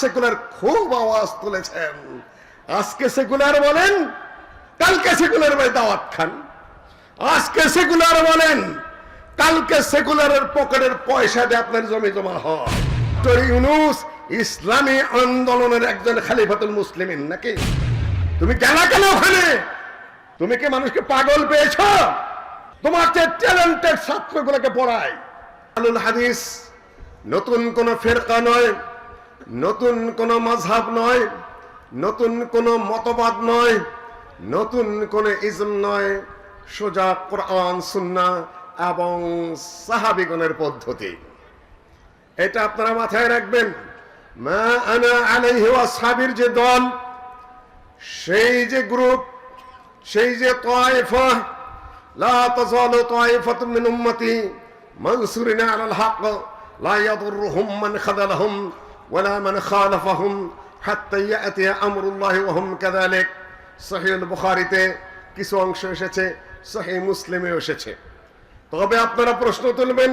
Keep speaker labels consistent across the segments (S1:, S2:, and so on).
S1: Secular খুব আওয়াজ তুলেছেন। আজকে সেকুলার বলেন, কালকে সেকুলার ভাই দাওয়াত খান। আজকে সেকুলার বলেন, কালকে সেকুলারের পকেটের পয়সা দিয়ে আপনার জমি জমা হয়। ইউনুস, ইসলামী আন্দোলনের একজন খালিফাতুল মুসলিমিন নাকি? তুমি কেন কেন ওখানে? তুমি কি মানুষকে পাগল পেয়েছ? তোমার যে ট্যালেন্টেড ছাত্রগুলোকে পড়ায়। আলুল হাদিস, নতুন কোন ফেরকা নয়। নতুন কোন মাঝহাব নয়, নতুন কোন মতবাদ নয়, নতুন কোন ইজম নয়, সোজা কোরআন, সুন্না এবং সাহাবিগণের পদ্ধতি। এটা আপনারা মাথায় রাখবেন। মা আনা আলাইহি ওয়াসহাবির যে দল, সেই যে গ্রুপ, সেই যে তয়ফা, লা তাজালু তায়ফাতুন মিন উম্মতি, মানসুরিনা আলাল হক লা ইয়াদুররুহুম মান খাযালাহুম ওয়ালা মান খালাফাহুম হাত্তা ইয়াতি আমরুল্লাহি ওয়া হুম কাযালিক সহিহ বুখারীতে কিছু অংশ এসেছে সহিহ মুসলিমেও এসেছে। তবে আপনারা প্রশ্ন তুলবেন,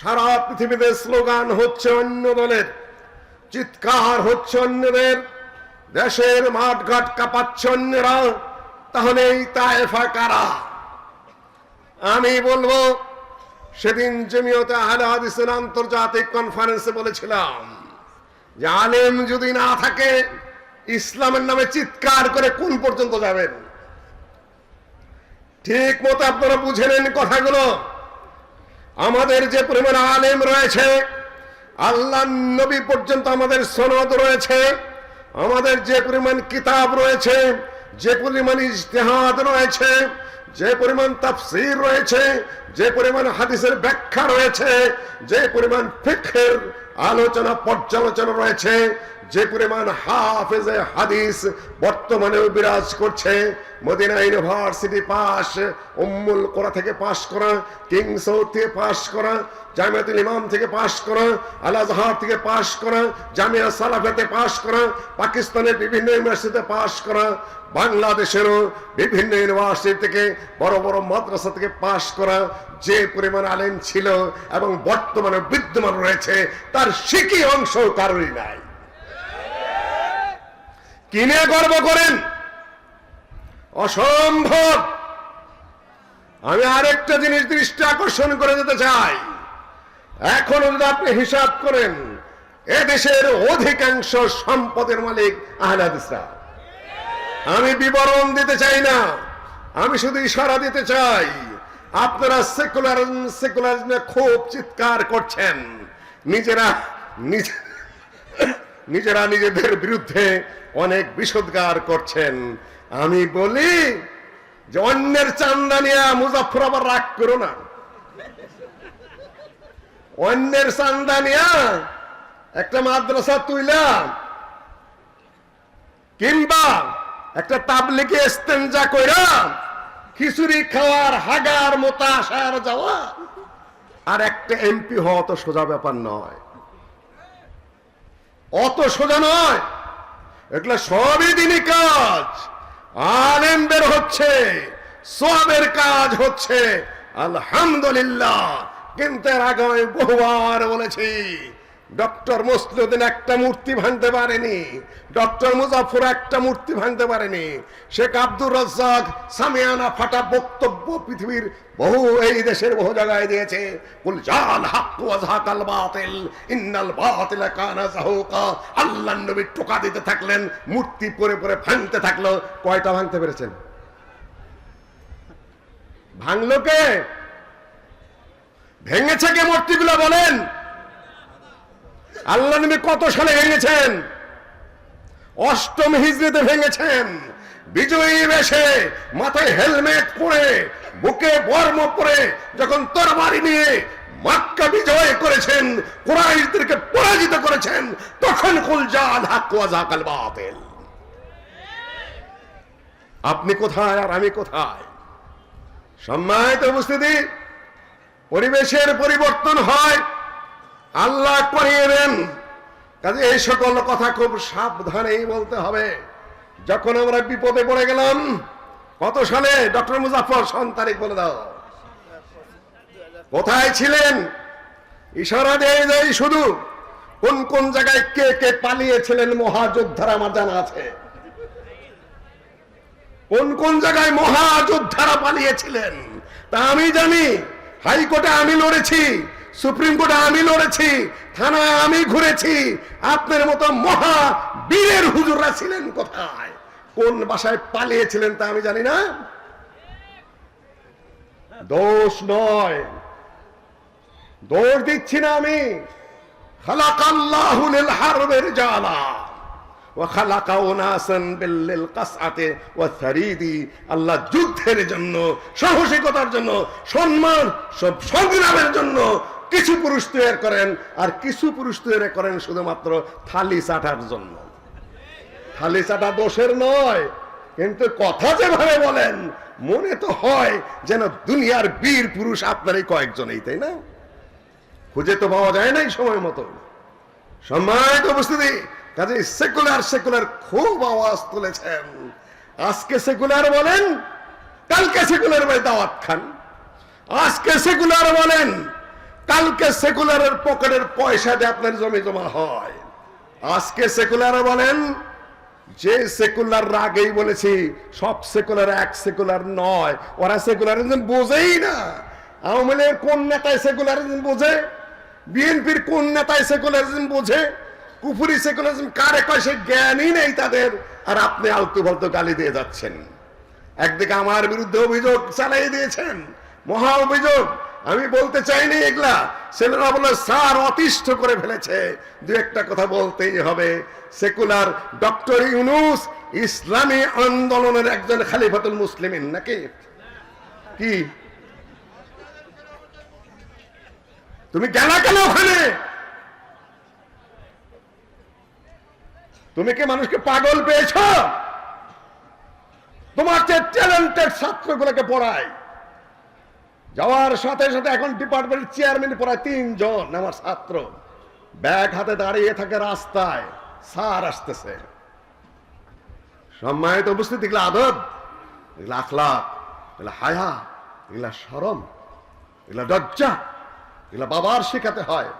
S1: সারা পৃথিবীতে স্লোগান হচ্ছে অন্য দলের, চিৎকার হচ্ছে অন্যদের, দেশের মাঠঘাট কাঁপাচ্ছে অন্যরা তাহলে এই তায়েফা কারা? আমি বলব, সেদিন জমিয়তে আহলে হাদিসের আন্তর্জাতিক কনফারেন্সে বলেছিলাম যে আলেম যদি না থাকে, ইসলামের নামে চিৎকার করে কোন পর্যন্ত যাবেন? ঠিক মতো আপনারা বুঝে নেন কথাগুলো। আমাদের যে পরিমাণ আলেম রয়েছে আল্লাহ নবী পর্যন্ত আমাদের সনদ রয়েছে, আমাদের যে পরিমাণ কিতাব রয়েছে, যে পরিমাণ ইজতেহাদ রয়েছে, যে পরিমাণ তাফসির রয়েছে, যে পরিমাণ হাদিসের ব্যাখ্যা রয়েছে, যে পরিমাণ ফিখের আলোচনা পর্যালোচনা রয়েছে। যে পরিমাণ হাফেজে হাদিস বর্তমানেও বিরাজ করছে, মদিনা ইউনিভার্সিটি পাস উম্মুল কোরা থেকে পাশ করা কিংস থেকে পাশ করা, জামিয়াতুল ইমাম থেকে পাশ করা আল আজহার থেকে পাশ করা, জামিয়া সালাফাতে পাশ করা, পাকিস্তানের বিভিন্ন ইউনিভার্সিটিতে পাশ করা, বাংলাদেশেরও বিভিন্ন ইউনিভার্সিটি থেকে বড় বড় মাদ্রাসা থেকে পাশ করা, যে পরিমাণ আলেম ছিল এবং বর্তমানে বিদ্যমান রয়েছে, তার শিকি অংশ কারোরই নাই। কিনে গর্ব করেন? অসম্ভব! আমি আরেকটা জিনিস দৃষ্টি আকর্ষণ করে যেতে চাই। এখনও যদি আপনি হিসাব করেন এদেশের অধিকাংশ সম্পদের মালিক আমি বিবরণ দিতে চাই না, আমি শুধু ইশারা দিতে চাই, আপনারা সেকুলার সেকুলার খুব চিৎকার করছেন। নিজেরা, নিজে নিজেরা নিজেদের বিরুদ্ধে অনেক বিষোদ্গার করছেন। আমি বলি যে অন্যের চান্দা নিয়ে মুজাফর আবার রাগ করো না। অন্যের চান্দা নিয়ে একটা মাদ্রাসা তুইলাম কিংবা একটা তাবলিকে ইস্তেঞ্জা কইরা খিচুড়ি খাওয়ার হাগার মতো আসার যাওয়া, আর একটা এমপি হওয়া তো সোজা ব্যাপার নয়। অত সোজা নয়। এগুলো সবই দিনই কাজ। আলেমদের হচ্ছে সবের কাজ হচ্ছে, আলহামদুলিল্লাহ। কিন্তু এর আগে আমি বহুবার বলেছি ডক্টর মুসলিউদ্দিন একটা মূর্তি ভাঙতে পারেনি। ডক্টর মুজাফর একটা মূর্তি ভাঙতে পারেনি। শেখ আব্দুর রাজ্জাক, সামিয়ানা ফাটা বক্তব্য পৃথিবীর বহু, এই দেশের বহু জায়গায় দিয়েছে। কুল জাল হাক ওয়া যাহাকাল বাতিল, ইন্নাল বাতিলা কানা যাহুকা আল্লাহর নবী টোকা দিতে থাকলেন, মূর্তি পরে পরে ভাঙতে থাকল। কয়টা ভাঙতে পেরেছেন? ভাঙলো কে? ভেঙেছে কে মূর্তিগুলো বলেন? আল্লাহ নবী কত সালে ভেঙেছেন? অষ্টম হিজড়িতে ভেঙেছেন। বিজয়ী বেশে মাথায় হেলমেট পরে, বুকে বর্ম পরে যখন তরবারি নিয়ে মাক্কা বিজয় করেছেন, কুরাইশদেরকে পরাজিত করেছেন, তখন কুল জাল হাক ওয়া যাকাল বাতিল। আপনি কোথায় আর আমি কোথায়? সম্মানিত উপস্থিতি, পরিবেশের পরিবর্তন হয়। আল্লাহ করিয়ে দেন। কাজে এই সকল কথা খুব সাবধানেই বলতে হবে। যখন আমরা বিপদে পড়ে গেলাম, কত সালে ডক্টর মুজাফর সন তারিখ বলে দাও। কোথায় ছিলেন? ইশারা দেয় যাই শুধু কোন কোন জায়গায় কে কে পালিয়েছিলেন মহাযোদ্ধারা আমার জানা আছে। কোন কোন জায়গায় মহাযোদ্ধারা পালিয়েছিলেন তা আমি জানি। হাইকোর্টে আমি লড়েছি। সুপ্রিম কোর্টে আমি লড়েছি, থানায় আমি ঘুরেছি। আপনার মতো মহা বীরের হুজুররা ছিলেন কোথায়? কোন বাসায় পালিয়েছিলেন তা আমি জানি না। দোষ নয়। দোষ দিচ্ছি না আমি। যুদ্ধের জন্য, সাহসিকতার জন্য, সম্মান, সব সংগ্রামের জন্য কিছু পুরুষ তৈরি করেন আর কিছু পুরুষ তৈরি করেন শুধুমাত্র থালি চাটার জন্য। থালি চাটা দোষের নয়, কিন্তু কথা যেভাবে বলেন, মনে তো হয় যেন দুনিয়ার বীর পুরুষ আপনারই কয়েকজনেই, তাই না? খুঁজে তো পাওয়া যায় নাই সময় মতো। সম্মানিত উপস্থিতি কাজে সেকুলার সেকুলার খুব আওয়াজ তুলেছেন। আজকে সেকুলার বলেন, কালকে সেকুলার ভাই দাওয়াত খান। আজকে সেকুলার বলেন কালকে সেকুলারের পকেটের পয়সা দিয়ে আপনার জমি জমা হয়। আজকে সেকুলার বলেন, যে সেকুলার আগেই বলেছি, সব সেকুলার এক সেকুলার নয়। ওরা সেকুলারিজম বোঝেই না। আওয়ামী লীগের কোন নেতায় সেকুলারিজম বোঝে? বিএনপির কোন নেতায় সেকুলারিজম বোঝে? কুফুরি সেকুলারিজম কারে কয়? সে জ্ঞানই নেই তাদের। আর আপনি আলতু ফালতু গালি দিয়ে যাচ্ছেন। একদিকে আমার বিরুদ্ধে অভিযোগ চালাই দিয়েছেন, মহা অভিযোগ। আমি বলতে চাইনি এগুলা। ছেলেরা বলে স্যার অতিষ্ঠ করে ফেলেছে। দু একটা কথা বলতেই হবে। সেকুলার ডক্টর ইউনুস ইসলামী আন্দোলনের একজন খালিফাতুল মুসলিমিন নাকি? কি? তুমি গেলা কেন ওখানে? তুমি কি মানুষকে পাগল পেয়েছ? তোমার যে ট্যালেন্টেড ছাত্রগুলোকে পড়ায়। যাওয়ার সাথে সাথে এখন ডিপার্টমেন্ট চেয়ারম্যান পড়ায় তিনজন, আমার ছাত্র। ব্যাগ হাতে দাঁড়িয়ে থাকে রাস্তায়। সার আসতেছে। সম্মানিত উপস্থিতি, এগুলো আদব, এগুলো আখলাক, এগুলো হায়া, এগুলা সরম, এগুলা লজ্জা, এগুলা বাবার শেখাতে হয়,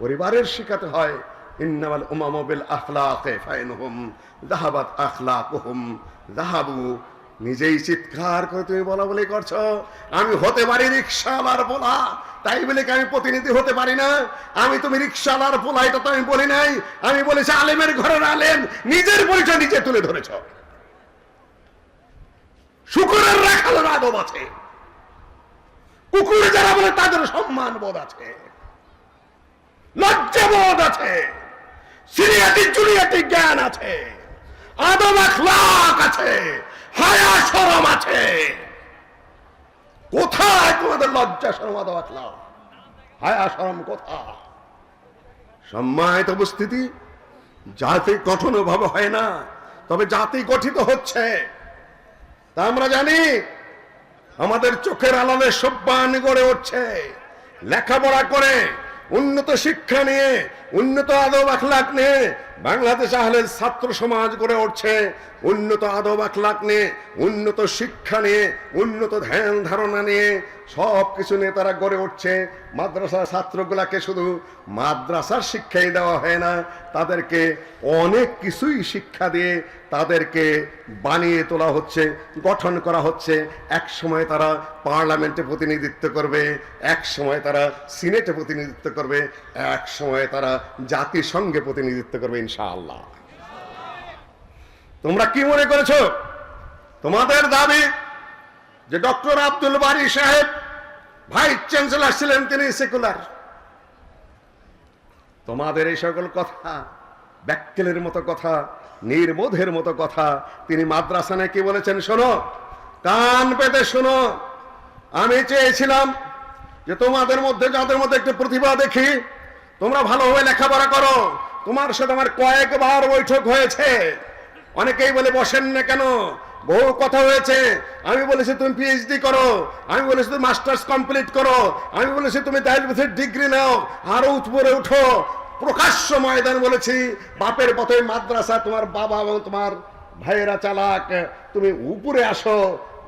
S1: পরিবারের শেখাতে হয়। ইন্নামাল উমামু বিল আখলাকে ফাইনহুম, যাহাবাত আখলাকুহুম, যাহাবু নিজেই চিৎকার করে তুমি বলা বলে করছ। আমি হতে পারি রিক্সাওয়ালার পোলা, তাই বলে কি আমি প্রতিনিধি হতে পারি না? আমি তুমি রিক্সাওয়ালার পোলা, এটা তো আমি বলি নাই। আমি বলেছি আলেমের ঘরের আলেম, নিজের পরিচয় নিজে তুলে ধরেছ। শুকুরের রাখালের আদব আছে। কুকুরে যারা বলে তাদের সম্মান বোধ আছে। লজ্জাবোধ আছে। সিরিয়াটি জুরিয়াটি জ্ঞান আছে। আদব আখলাক আছে। হায়া শরম আছে কোথায় তোমাদের লজ্জা শরম আদব হায়া শরম কোথায়? সম্মানিত উপস্থিতি, জাতি গঠন ভাবে হয় না, তবে জাতি গঠিত হচ্ছে। তা আমরা জানি, আমাদের চোখের আলালে সব্যান গড়ে উঠছে। লেখাপড়া করে উন্নত শিক্ষা নিয়ে, উন্নত আদব আখলাক নিয়ে বাংলাদেশ আহলের ছাত্র সমাজ গড়ে উঠছে। উন্নত আদব আখলাক নিয়ে, উন্নত শিক্ষা নিয়ে, উন্নত ধ্যান ধারণা নিয়ে সব কিছু নিয়ে তারা গড়ে উঠছে। মাদ্রাসার ছাত্রগুলাকে শুধু মাদ্রাসার শিক্ষাই দেওয়া হয় না, তাদেরকে অনেক কিছুই শিক্ষা দিয়ে তাদেরকে বানিয়ে তোলা হচ্ছে, গঠন করা হচ্ছে। এক সময় তারা পার্লামেন্টে প্রতিনিধিত্ব করবে, এক সময় তারা সিনেটে প্রতিনিধিত্ব করবে, এক সময় তারা জাতিসংঘে প্রতিনিধিত্ব করবে, ইনশাআল্লাহ। তোমরা কি মনে করেছ? তোমাদের দাবি যে ডক্টর আব্দুল বারি সাহেব ভাইস চ্যান্সেলর ছিলেন তিনি সেকুলার। তোমাদের এই সকল কথা ব্যাক্কেলের মতো কথা, নির্বোধের মতো কথা। তিনি মাদ্রাসানে কি বলেছেন, শোনো, কান পেতে শোনো। আমি চেয়েছিলাম যে তোমাদের মধ্যে, যাদের মধ্যে একটু প্রতিভা দেখি, তোমরা ভালোভাবে লেখাপড়া করো। তোমার সাথে আমার কয়েকবার বৈঠক হয়েছে। অনেকেই বলে, বসেন না কেন? বহু কথা হয়েছে। আমি বলেছি, তুমি পিএইচডি করো। আমি বলেছি, তুমি মাস্টার্স কমপ্লিট করো। আমি বলেছি, তুমি ডায়াবেটিসের ডিগ্রি নাও। আরও উপরে উঠো। প্রকাশ্য ময়দান বলেছি, বাপের পথে মাদ্রাসা, তোমার বাবা এবং তোমার ভাইয়েরা চালাক, তুমি উপরে আসো,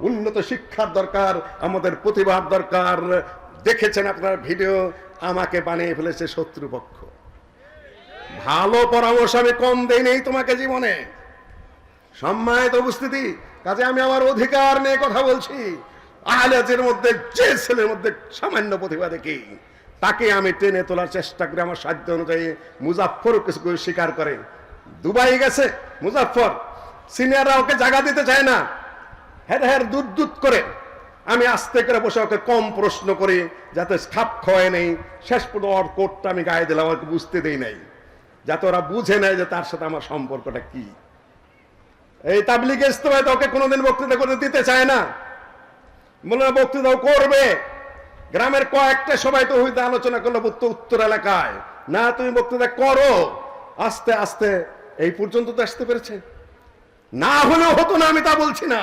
S1: উন্নত শিক্ষার দরকার, আমাদের প্রতিভার দরকার। দেখেছেন আপনার ভিডিও? আমাকে বানিয়ে ফেলেছে শত্রুপক্ষ। ভালো পরামর্শ আমি কম দেই নেই তোমাকে জীবনে। সম্মানিত উপস্থিতি, কাজে আমি আমার অধিকার নিয়ে কথা বলছি। আহলাজের মধ্যে, যে ছেলের মধ্যে সামান্য প্রতিভা দেখি। তাকে আমি টেনে তোলার চেষ্টা করি, আমার সাধ্য অনুযায়ী মুজাফর কিছু কিছু স্বীকার করে। দুবাই গেছে মুজাফর সিনিয়ররা ওকে জায়গা দিতে চায় না। হ্যাঁ হ্যাঁ দুধ দুধ করে। আমি আস্তে করে বসে ওকে কম প্রশ্ন করি, যাতে খাপ খোয় নেই। শেষ পর্যন্ত ওর কোটটা আমি গায়ে দিলাম, ওকে বুঝতে দেই নাই। যাতে ওরা বুঝে নেয় যে তার সাথে আমার সম্পর্কটা কি। এই তাবলিগ ইস্তমায় তো ওকে কোনোদিন বক্তৃতা করতে দিতে চায় না। বলে না, বক্তৃতাও করবে। গ্রামের কয়েকটা সবাই তো হইতে আলোচনা করল উত্তর এলাকায়। না, তুমি বক্তৃতা করো। আস্তে আস্তে, এই পর্যন্ত তো আসতে পেরেছে। না হলেও হতো না, আমি তা বলছি না।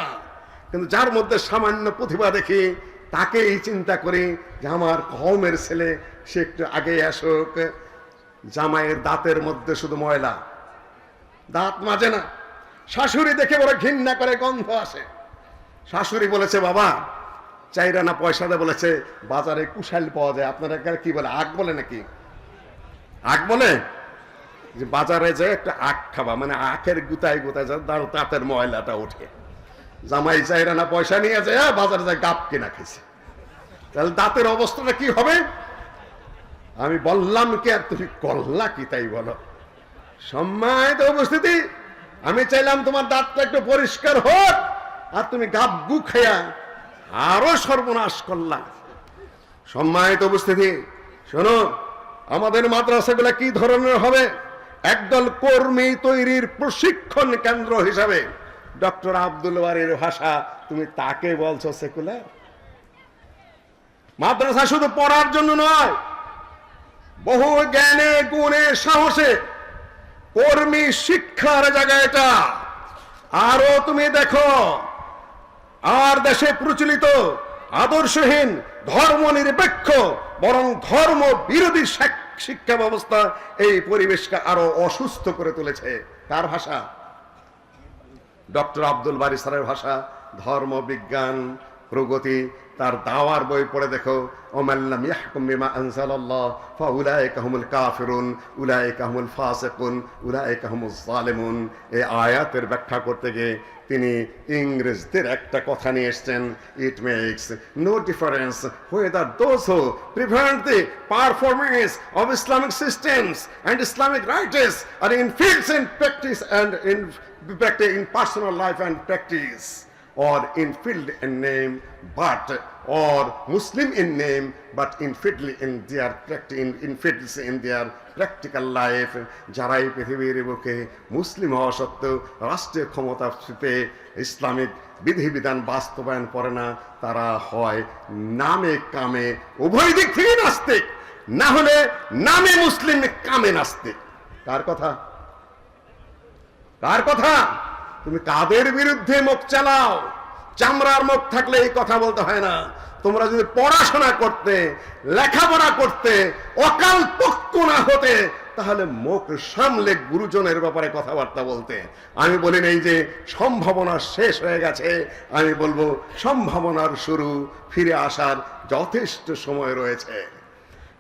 S1: কিন্তু যার মধ্যে সামান্য প্রতিভা দেখি তাকে এই চিন্তা করি যে আমার কমের ছেলে, সে একটু আগে আসুক। জামাইয়ের দাঁতের মধ্যে শুধু ময়লা। দাঁত মাজে না। শাশুড়ি দেখে বড় ঘৃণা করে, গন্ধ আসে। শাশুড়ি বলেছে, বাবা চাইরা না পয়সা দেয় বলেছে, বাজারে কুশাল পাওয়া যায়। আপনারা কি বলে আগ বলে নাকি? আগ বলে? যে বাজারে যে একটা আখ খাবা মানে আখের গুতায় গুতায় যা দাঁড়ো তাঁতের ময়লাটা ওঠে। জামাই চাইরা না পয়সা নিয়ে যায় বাজারে যায় গাপ কিনা খেয়েছে তাহলে দাঁতের অবস্থাটা কি হবে? আমি বললাম কি, আর তুমি করলা কি তাই বলো? সম্মানিত উপস্থিতি, আমি চাইলাম তোমার দাঁতটা একটু পরিষ্কার হোক, আর তুমি গাপ গু খেয়া আরও সর্বনাশ করলাম। সম্মানিত উপস্থিতি শোনো আমাদের মাদ্রাসাগুলো কি ধরনের হবে? একদল কর্মী তৈরির প্রশিক্ষণ কেন্দ্র হিসাবে। ডক্টর আব্দুল বারির ভাষা তুমি তাকে বলছো সেকুলার? মাদ্রাসা শুধু পড়ার জন্য নয়, বহু জ্ঞানে, গুণে, সাহসে কর্মী শিক্ষার জায়গা এটা। আরও তুমি দেখো আর দেশে প্রচলিত আদর্শহীন ধর্ম নিরপেক্ষ বরং ধর্ম বিরোধী শিক্ষা ব্যবস্থা এই পরিবেশকে আরও অসুস্থ করে তুলেছে। তার ভাষা? ডক্টর আব্দুল বারিসারের ভাষা, ধর্ম, বিজ্ঞান, প্রগতি তার দাওয়ার বই পড়ে দেখো। ওমাল্লাম ইয়াহকুম বিমা আনজালাল্লাহ ফাউলাইকাহুমুল কাফিরুন উলাইকাহুমুল ফাসিকুন উলাইকাহুমুজ জালিমুন। এই আয়াতের ব্যাখ্যা করতে গিয়ে তিনি ইংরেজদের একটা কথা নিয়ে এসছেন। It makes no difference whether those who prevent the performance of Islamic systems and Islamic rights are in in practice and in in personal life and practice or in field in name, but, or Muslim in name, but infidel in their practice in infidels in their practical life. যারা এই পৃথিবীর বুকে মুসলিম হওয়া সত্ত্বেও রাষ্ট্রীয় ক্ষমতা পেয়ে Islamic বিধিবিধান বাস্তবায়ন করে না, তারা হয় নামে কামে উভয় দিক থেকে নাস্তিক। না হলে নামে মুসলিম, কামে নাস্তিক। কার কথা? কার কথা? তুমি কাদের বিরুদ্ধে মুখ চালাও? চামড়ার মুখ থাকলে এই কথা বলতে হয় না। তোমরা যদি পড়াশোনা করতে, লেখাপড়া করতে, অকাল পক্ষ না হতে, তাহলে মুখ সামলে গুরুজনের ব্যাপারে কথাবার্তা বলতে। আমি বলি নেই যে সম্ভাবনা শেষ হয়ে গেছে। আমি বলব, সম্ভাবনার শুরু, ফিরে আসার যথেষ্ট সময় রয়েছে।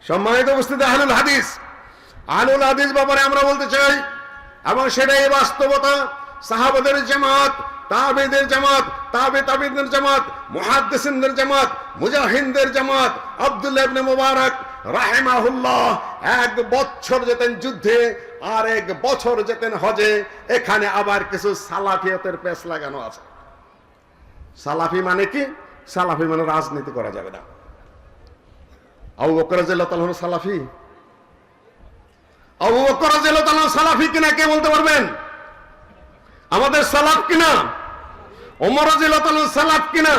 S1: সম্মানিত উপস্থিতি আহলুল হাদিস আহলুল হাদিস ব্যাপারে আমরা বলতে চাই, এবং সেটাই বাস্তবতা সাহাবাদের জামাত, তাবেদের জামাত, তাবে তাবিদের জামাত, মুহাদ্দিসিনদের জামাত মুজাহিনদের জামাত, আব্দুল্লাহ ইবনে মুবারক রাহিমাহুল্লাহ এক বছর যেতেন যুদ্ধে, আর এক বছর যেতেন হজে, এখানে আবার কিছু সালাফিয়তের পেশ লাগানো আছে। সালাফি মানে কি? সালাফি মানে রাজনীতি করা যাবে না। আবু বকর রাদিয়াল্লাহু তাআলা সালাফি। আবু বকর রাদিয়াল্লাহু তাআলা সালাফি কিনা কে বলতে পারবেন? আমাদের সালাফ কিনা? ওমর তাআলা সালাফ কিনা?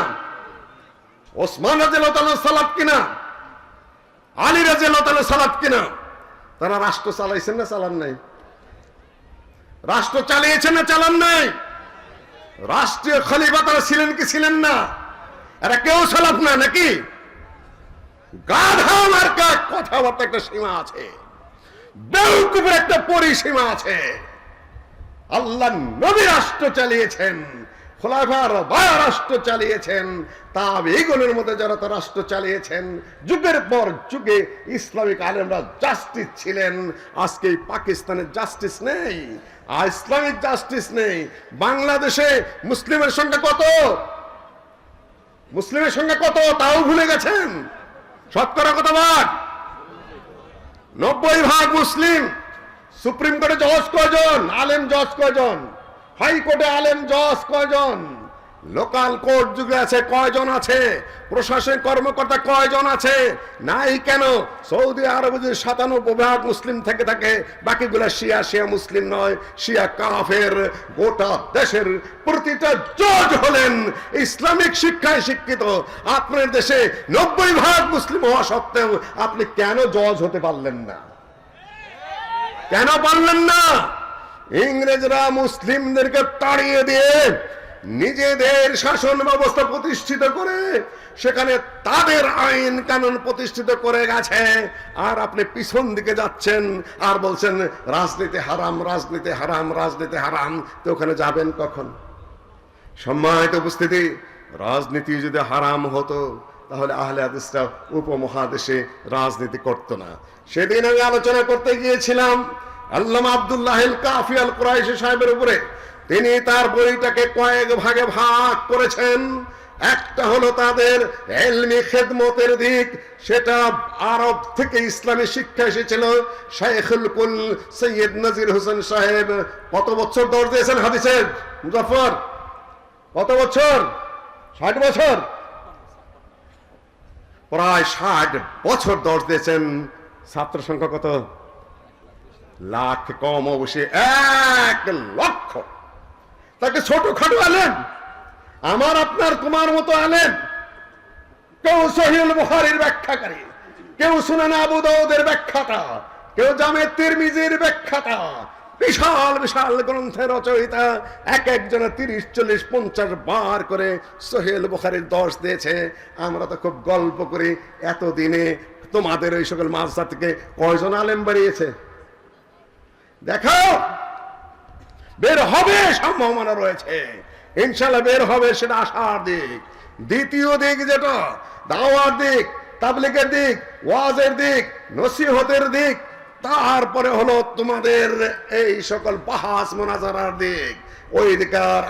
S1: ওসমান তাআলা সালাফ কিনা? আলী তাআলা সালাফ কিনা? তারা রাষ্ট্র চালাইছেন না চালান নাই? রাষ্ট্র চালিয়েছেন না চালান নাই? রাষ্ট্রীয় খলিফা তারা ছিলেন কি ছিলেন না? এরা কেউ সালাফ না নাকি? গাধা মার্কা কথাবার্তা একটা সীমা আছে। বেউকুফের একটা পরিসীমা আছে। আল্লাহ নবী রাষ্ট্র চালিয়েছেন, খোলাফার রাষ্ট্র চালিয়েছেন মধ্যে যারা তো রাষ্ট্র চালিয়েছেন। যুগের পর যুগে ইসলামিক আলেমরা জাস্টিস ছিলেন, আজকে পাকিস্তানের জাস্টিস নেই, আর ইসলামিক জাস্টিস নেই। বাংলাদেশে মুসলিমের সংখ্যা কত? মুসলিমের সংখ্যা কত? তাও ভুলে গেছেন? শতকরা কত ভাগ? নব্বই ভাগ মুসলিম। সুপ্রিম কোর্টে জজ কয়জন? আলেম জজ কয়জন? হাইকোর্টে আলেম জজ কয়জন? লোকাল কোর্ট যুগে আছে কয়জন আছে? প্রশাসনিক কর্মকর্তা কয়জন আছে? নাই কেন? সৌদি আরবে যদি সাতানব্বই ভাগ মুসলিম থেকে থাকে, বাকিগুলা শিয়া শিয়া মুসলিম নয়। শিয়া কাফের গোটা দেশের প্রতিটা জজ হলেন ইসলামিক শিক্ষায় শিক্ষিত। আপনার দেশে নব্বই ভাগ মুসলিম হওয়া সত্ত্বেও আপনি কেন জজ হতে পারলেন না? কেন পারলেন না? ইংরেজরা মুসলিমদেরকে তাড়িয়ে দিয়ে নিজেদের শাসন ব্যবস্থা প্রতিষ্ঠিত করে সেখানে তাদের আইন কানুন প্রতিষ্ঠিত করে গেছে। আর আপনি পিছন দিকে যাচ্ছেন আর বলছেন, রাজনীতি হারাম রাজনীতি হারাম রাজনীতি হারাম। তো ওখানে যাবেন কখন? সম্মানিত উপস্থিতি, রাজনীতি যদি হারাম হতো, তাহলে আহলে হাদিসরা উপমহাদেশে রাজনীতি করত না। সেদিন আমি আলোচনা করতে গিয়েছিলাম আল্লামা আব্দুল্লাহ কাফি আল কুরাইশি সাহেবের উপরে। তিনি তার বইটাকে কয়েক ভাগে ভাগ করেছেন। একটা হলো তাদের এলমি খেদমতের দিক, সেটা আরব থেকে ইসলামী শিক্ষা এসেছিল। শাইখুল কুল সৈয়দ নজির হোসেন সাহেব কত বছর দৌড় দিয়েছেন হাদিসের? মুজাফর কত বছর? ষাট বছর? প্রায় ষাট বছর দশ দিয়েছেন। ছাত্র সংখ্যা কত? লাখ কম অবশ্যই এক লক্ষ। তাকে ছোট খাটো আলেন আমার আপনার তোমার মতো আলেন কেউ সহিল বুখারীর ব্যাখ্যাকারী। কেউ শুনেন আবু দাউদের ব্যাখ্যাটা কেউ জামে তিরমিজির ব্যাখ্যাটা বিশাল বিশাল গ্রন্থের রচয়িতা। এক একজনে তিরিশ, চল্লিশ, পঞ্চাশ বার করে সোহেল বুখারির দশ দিয়েছে। আমরা তো খুব গল্প করি। এতদিনে তোমাদের ওই সকল মাঝা থেকে কয়জন আলেম বাড়িয়েছে দেখাও! বের হবে, সম্ভাবনা রয়েছে। ইনশাল্লাহ বের হবে, সেটা আশার দিক। দ্বিতীয় দিক যেটা, দাওয়ার দিক তাবলিকের দিক, ওয়াজের দিক, নসিহতের দিক, তারপরে হলো তোমাদের এই সকল বাহাস মোনাজারার দিক। ওই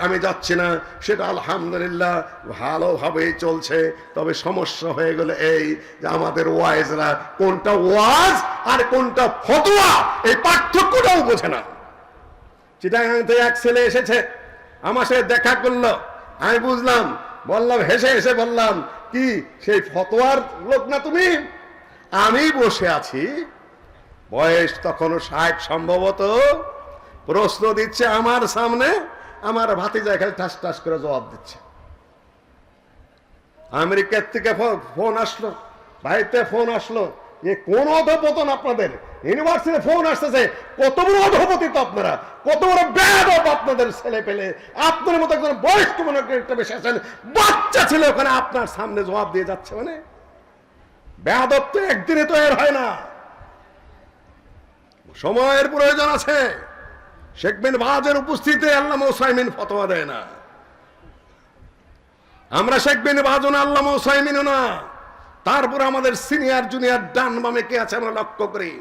S1: আমি যাচ্ছি না। সেটা আলহামদুলিল্লাহ ভালোভাবেই চলছে। তবে সমস্যা হয়ে গেল এই যে আমাদের ওয়াইজরা কোনটা ওয়াজ আর কোনটা ফতোয়া, এই পার্থক্যটাও বোঝে না। চিটাগাং এক ছেলে এসেছে, আমার সাথে দেখা করল। আমি বুঝলাম, বললাম, হেসে হেসে বললাম, কি, সেই ফতোয়ার লোক না তুমি? আমি বসে আছি। বয়স তখনও ষাট সম্ভবত। প্রশ্ন দিচ্ছে আমার সামনে আমার ভাতিজা এখানে ঠাস ঠাস করে জবাব দিচ্ছে। আমেরিকার থেকে ফোন আসলো বাড়িতে ফোন আসলো, এ কোন অধপতন আপনাদের? ইউনিভার্সিটি ফোন আসতেছে, কত বড় অধপতি তো আপনারা, কত বড় ব্যাড আপনাদের ছেলে পেলে। আপনার মতো একজন বয়স্ক মনে একটা বেশি আছেন, বাচ্চা ছেলে ওখানে আপনার সামনে জবাব দিয়ে যাচ্ছে মানে। বেয়াদব তো একদিনে হয় না। সময়ের প্রয়োজন আছে। শেখ বিন বাজের উপস্থিতিতে আল্লাহ ওসাইমিন ফতোয়া দেয় না। আমরা শেখ বিন বাজন আল্লাহ ওসাইমিনও না। তারপর আমাদের সিনিয়র জুনিয়র ডান বামে কে আছে আমরা লক্ষ্য করি।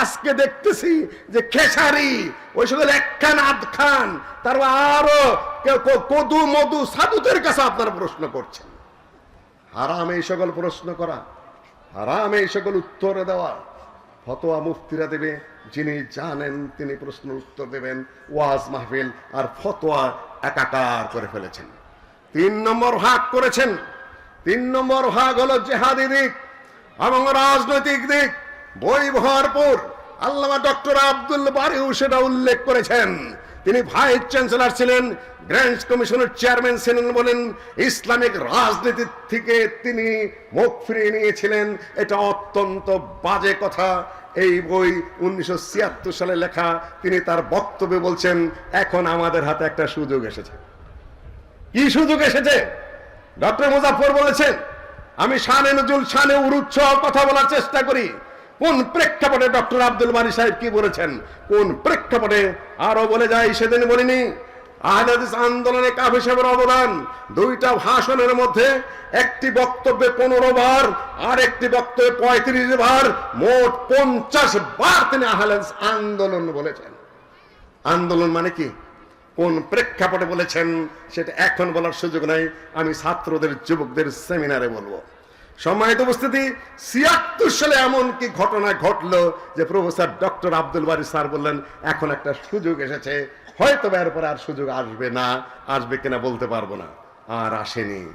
S1: আজকে দেখতেছি যে খেসারি, ওই সকল এক খান, আধ খান, তারপর আরও কদু, মধু, সাধুদের কাছে আপনারা প্রশ্ন করছেন। হারাম এই সকল প্রশ্ন করা, হারাম এই সকল উত্তর দেওয়া। ফতোয়া মুফতিরা দেবে, যিনি জানেন তিনি প্রশ্ন উত্তর দেবেন, ওয়াজ মাহফিল আর ফতোয়া একাকার করে ফেলেছেন। তিন নম্বর ভাগ করেছেন। তিন নম্বর ভাগ হলো জেহাদি দিক এবং রাজনৈতিক দিক। বই ভরপুর। আল্লামা ডক্টর আব্দুল বারিউ সেটা উল্লেখ করেছেন। তিনি ভাইস চ্যান্সেলর ছিলেন গ্র্যান্ড কমিশনের চেয়ারম্যান ছিলেন বলেন, ইসলামিক রাজনীতি থেকে তিনি মুখ ফিরিয়ে নিয়েছিলেন। এটা অত্যন্ত বাজে কথা। এই বই উনিশশো ছিয়াত্তর সালে লেখা, তিনি তার বক্তব্যে বলছেন, এখন আমাদের হাতে একটা সুযোগ এসেছে। কি সুযোগ এসেছে? ডক্টর মুজাফর বলেছেন, আমি শানে নজুল শানে উরুচ্ছ কথা বলার চেষ্টা করি। কোন প্রেক্ষাপটে ডক্টর আব্দুল বারি সাহেব কি বলেছেন? কোন প্রেক্ষাপটে? আরও বলে যাই সেদিন বলিনি। আহলে হাদিস আন্দোলনে কাফি সাহেবের অবদান। দুইটা ভাষণের মধ্যে একটি বক্তব্যে পনেরো বার, আর একটি বক্তব্যে পঁয়ত্রিশ বার, মোট পঞ্চাশ বার তিনি আহলে আন্দোলন বলেছেন। আন্দোলন মানে কি? কোন প্রেক্ষাপটে বলেছেন, সেটা এখন বলার সুযোগ নাই। আমি ছাত্রদের, যুবকদের সেমিনারে বলব। সম্মানিত উপস্থিতি, ছিয়াত্তর সালে এমন কি ঘটনা ঘটলো যে professor doctor Abdul Bari sir বললেন, এখন একটা সুযোগ এসেছে, হয়তো এরপরে আর সুযোগ আসবে না, আসবে কিনা বলতে পারব না। আর আসেনি।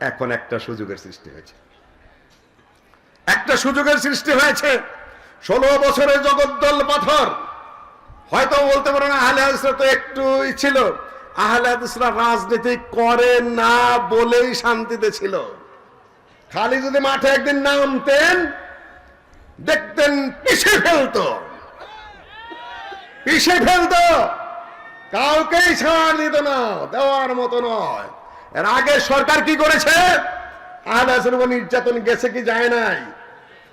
S1: এখন একটা সুযোগের সৃষ্টি হয়েছে। একটা সুযোগের সৃষ্টি হয়েছে। ষোলো বছরের জগদ্দল পাথর। হয়তো বলতে পারো না আহলে হাদিসরা তো একটু ছিল। আহলে হাদিসরা রাজনীতি করে না বলেই শান্তিতে ছিল। খালি যদি মাঠে একদিন নামতেন, দেখতেন পিছিয়ে ফেলতো। পিছিয়ে ফেলতো। কাউকেই ছাড় দিত না, দেওয়ার মতো নয়। এর আগে সরকার কি করেছে? আহলে উপর নির্যাতন গেছে কি যায় নাই?